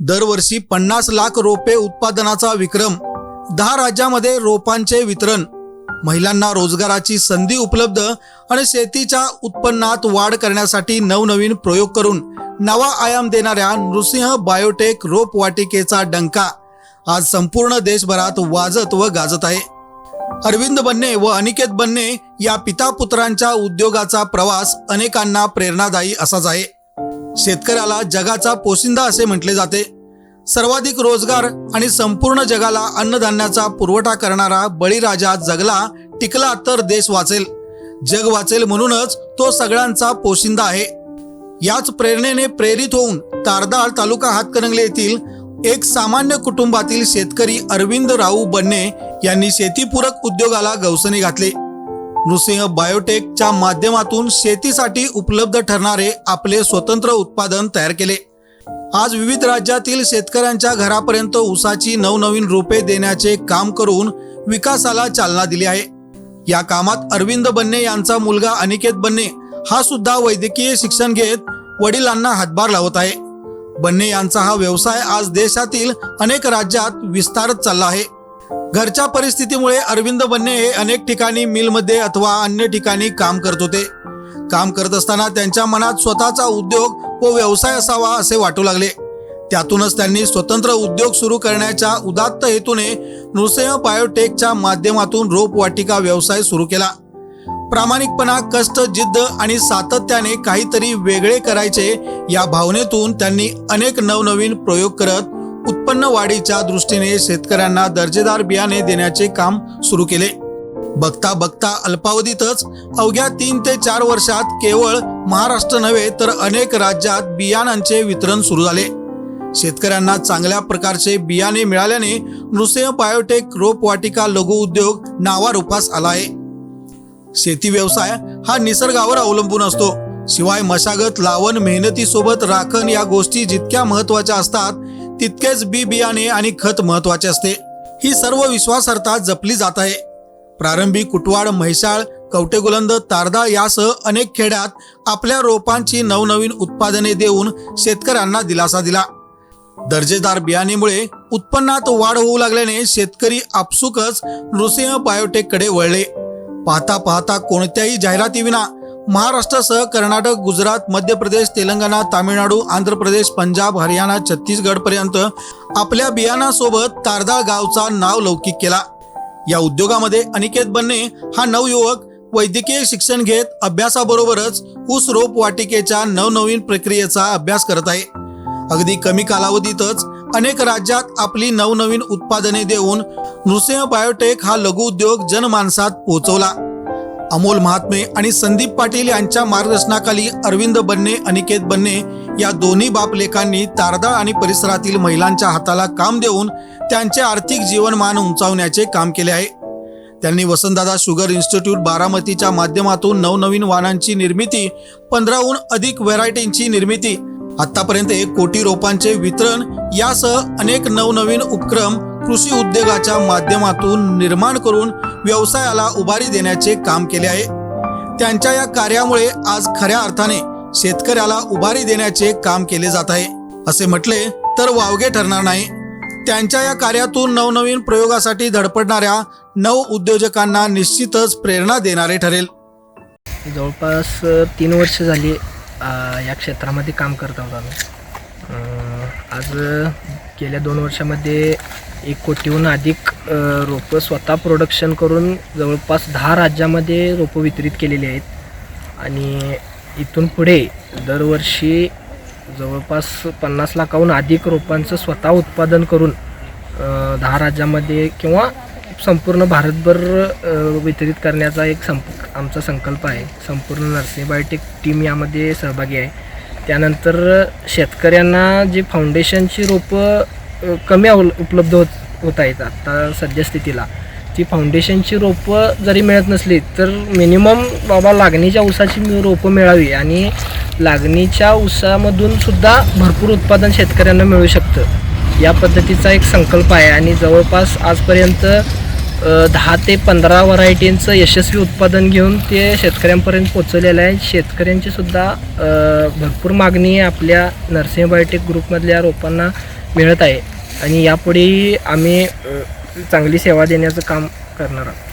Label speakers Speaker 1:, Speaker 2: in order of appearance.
Speaker 1: दरवर्षी पन्नास लाख रोपे उत्पादनाचा विक्रम दहा राज्यामध्ये रोपांचे वितरण. महिलांना रोजगाराची संधी उपलब्ध आणि शेतीच्या उत्पन्नात वाढ करण्यासाठी नवनवीन प्रयोग करून नवा आयाम देणाऱ्या नृसिंह बायोटेक रोप वाटिकेचा डंका आज संपूर्ण देशभरात वाजत व गाजत आहे. अरविंद बन्ने व अनिकेत बन्ने या पिता पुत्रांच्या उद्योगाचा प्रवास अनेकांना प्रेरणादायी असाच आहे. शेतकऱ्याला जगाचा पोशिंदा असे म्हटले जाते. सर्वाधिक रोजगार आणि संपूर्ण जगाला अन्नधान्याचा पुरवठा करणारा बळीराजा जगला टिकला तर देश वाचेल. जग वाचेल म्हणूनच तो सगळ्यांचा पोशिंदा आहे. याच प्रेरणेने प्रेरित होऊन तारदाळ तालुका हातकणंगले येथील एक सामान्य कुटुंबातील शेतकरी अरविंद राऊ बन्ने यांनी शेतीपूरक उद्योगाला गवसणी घातले. नृसिंह बायोटेकच्या माध्यमातून शेतीसाठी उपलब्ध ठरणारे आपले स्वतंत्र उत्पादन तयार केले. आज विविध राज्यातील शेतकऱ्यांच्या घरापर्यंत ऊसाची नवनवीन रोपे देण्याचे काम करून विकासाला चालना दिली आहे. या कामात अरविंद बन्ने यांचा मुलगा अनिकेत बन्ने हा सुद्धा वैद्यकीय शिक्षण घेत वडिलांना हातभार लावत आहे. बन्ने यांचा हा व्यवसाय आज देशातील अनेक राज्यात विस्तारत चालला आहे. घरच्या परिस्थितीमुळे अरविंद बन्ने हे अनेक ठिकाणी मिलमध्ये अथवा अन्य ठिकाणी काम करत होते. काम करत असताना त्यांच्या मनात स्वतःचा उद्योग व व्यवसाय असावा असे वाटू लागले. त्यातूनच त्यांनी स्वतंत्र उद्योग सुरू करण्याच्या उदात्त हेतूने नृसिंह बायोटेकच्या माध्यमातून रोपवाटिका व्यवसाय सुरू केला. प्रामाणिकपणा कष्ट जिद्द आणि सातत्याने काहीतरी वेगळे करायचे या भावनेतून त्यांनी अनेक नवनवीन प्रयोग करत उत्पन्न वाढीच्या दृष्टीने शेतकऱ्यांना दर्जेदार बियाणे देण्याचे काम सुरू केले. बघता बघता अल्पावधीतच अवघ्या तीन ते चार वर्षात केवळ महाराष्ट्र नव्हे तर अनेक राज्यात बियाणांचे वितरण सुरू झाले. शेतकऱ्यांना चांगल्या प्रकारचे बियाणे मिळाल्याने नृसिंह बायोटेक रोपवाटिका लघु उद्योग नावारूपास आला आहे. शेती व्यवसाय हा निसर्गावर अवलंबून असतो. शिवाय मशागत लावण मेहनतीसोबत राखण या गोष्टी जितक्या महत्त्वाच्या असतात तितकेच बी बियाणे आणि खत महत्त्वाचे असते. ही सर्व विश्वासार्हता जपली जात आहे. प्रारंभी कुटवाड म्हैसाळ कवटेगुलंद तारदाळ यासह अनेक खेड्यात आपल्या रोपांची नवनवीन उत्पादने देऊन शेतकऱ्यांना दिलासा दिला. दर्जेदार बियाणेमुळे उत्पन्नात वाढ होऊ लागल्याने शेतकरी आपसुकच नृसिंह बायोटेककडे वळले. पाहता पाहता कोणत्याही जाहिरातीविना महाराष्ट्रासह कर्नाटक गुजरात मध्य प्रदेश तेलंगणा तामिळनाडू आंध्र प्रदेश पंजाब हरियाणा छत्तीसगडपर्यंत आपल्या बियाणासोबत तारदाळ गावचा नाव लौकिक केला. या उद्योगामध्ये अनिकेत बन्ने हा नवयुवक वैद्यकीय शिक्षण घेत अभ्यासाबरोबरच ऊस रोप वाटिकेच्या नवनवीन प्रक्रियेचा अभ्यास करत आहे. अगदी कमी कालावधीतच अनेक राज्यात आपली नवनवीन उत्पादने देऊन नृसिंह बायोटेक हा लघु उद्योग जनमानसात पोहोचवला. अमोल महात्मे आणि संदीप पाटील यांच्या मार्गदर्शनाखाली अरविंद बन्ने अनिकेत बन्ने या दोन्ही बापलेखांनी तारदाळ आणि परिसरातील महिलांच्या हाताला काम देऊन त्यांचे आर्थिक जीवनमान उंचावण्याचे काम केले आहे. त्यांनी वसंतदादा शुगर इन्स्टिट्यूट बारामतीच्या माध्यमातून नवनवीन वाहनांची निर्मिती पंधराहून अधिक व्हरायटींची निर्मिती आतापर्यंत एक कोटी रोपांचे वितरण यासह अनेक नवनवीन उपक्रम कृषी उद्योगाच्या माध्यमातून निर्माण करून व्यवसायाला उभारी देण्याचे काम केले आहे. त्यांच्या या कार्यामुळे आज खऱ्या अर्थाने शेतकऱ्याला उभारी देण्याचे काम केले जात आहे. असे म्हटले तर वावगे ठरणार नाही. त्यांच्या या कार्यातून नवनवीन प्रयोगासाठी धडपडणाऱ्या नव उद्योजकांना निश्चितच प्रेरणा देणारे ठरेल.
Speaker 2: जवळपास तीन वर्ष झाली या क्षेत्रामध्ये काम करत आहोत आम्ही. आज गेल्या दोन वर्षामध्ये एक कोटीहून अधिक रोपं स्वतः प्रोडक्शन करून जवळपास दहा राज्यामध्ये रोपं वितरित केलेली आहेत. आणि इथून पुढे दरवर्षी जवळपास पन्नास लाखाहून अधिक रोपांचं स्वतः उत्पादन करून दहा राज्यामध्ये किंवा संपूर्ण भारतभर वितरित करण्याचा एक संप आमचा संकल्प आहे. संपूर्ण नर्सिंग बायोटेक टीम यामध्ये सहभागी आहे. त्यानंतर शेतकऱ्यांना जी फाउंडेशनची रोपं कमी अव उपलब्ध होत होत आहेत आत्ता सद्यस्थितीला ती फाउंडेशनची रोपं जरी मिळत नसली तर मिनिमम बाबा लागणीच्या ऊसाची रोपं मिळावी आणि लागणीच्या ऊसामधून सुद्धा भरपूर उत्पादन शेतकऱ्यांना मिळू शकतं. या पद्धतीचा एक संकल्प आहे आणि जवळपास आजपर्यंत दहा ते पंधरा व्हरायटींचं यशस्वी उत्पादन घेऊन ते शेतकऱ्यांपर्यंत पोचवलेलं आहे. शेतकऱ्यांची सुद्धा भरपूर मागणी आपल्या नर्सिंग बायोटेक ग्रुपमधल्या रोपांना मिळत आहे. आणि यापुढेही आम्ही चांगली सेवा देण्याचं काम करणार आहोत.